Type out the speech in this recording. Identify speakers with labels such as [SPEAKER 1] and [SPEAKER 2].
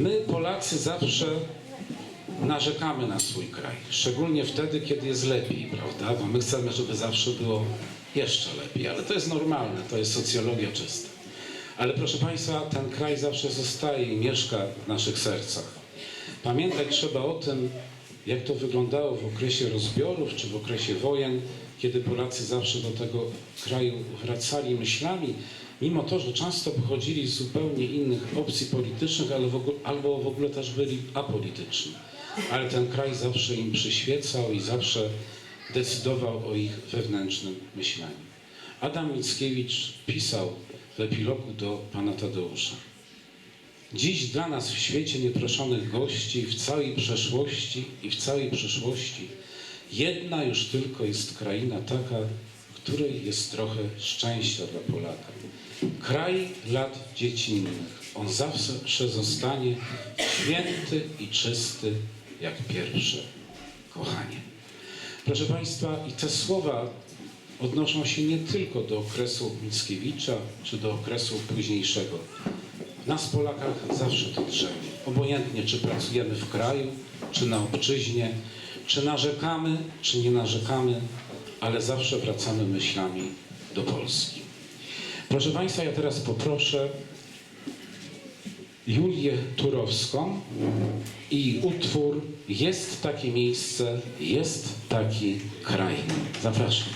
[SPEAKER 1] My, Polacy, zawsze narzekamy na swój kraj. Szczególnie wtedy, kiedy jest lepiej, prawda? Bo my chcemy, żeby zawsze było jeszcze lepiej. Ale to jest normalne, to jest socjologia czysta. Ale proszę Państwa, ten kraj zawsze zostaje i mieszka w naszych sercach. Pamiętać trzeba o tym, jak to wyglądało w okresie rozbiorów czy w okresie wojen, kiedy Polacy zawsze do tego kraju wracali myślami, mimo to, że często pochodzili z zupełnie innych opcji politycznych, ale w ogóle, albo w ogóle też byli apolityczni. Ale ten kraj zawsze im przyświecał i zawsze decydował o ich wewnętrznym myśleniu. Adam Mickiewicz pisał w epilogu do pana Tadeusza. Dziś dla nas w świecie nieproszonych gości, w całej przeszłości i w całej przyszłości, jedna już tylko jest kraina taka, której jest trochę szczęścia dla Polaka. Kraj lat dziecinnych, on zawsze zostanie święty i czysty jak pierwsze kochanie. Proszę Państwa, i te słowa odnoszą się nie tylko do okresu Mickiewicza, czy do okresu późniejszego. Nas Polakach zawsze to drzemie. Obojętnie, czy pracujemy w kraju, czy na obczyźnie, czy narzekamy, czy nie narzekamy, ale zawsze wracamy myślami do Polski. Proszę Państwa, ja teraz poproszę Julię Turowską i utwór Jest takie miejsce, jest taki kraj. Zapraszam.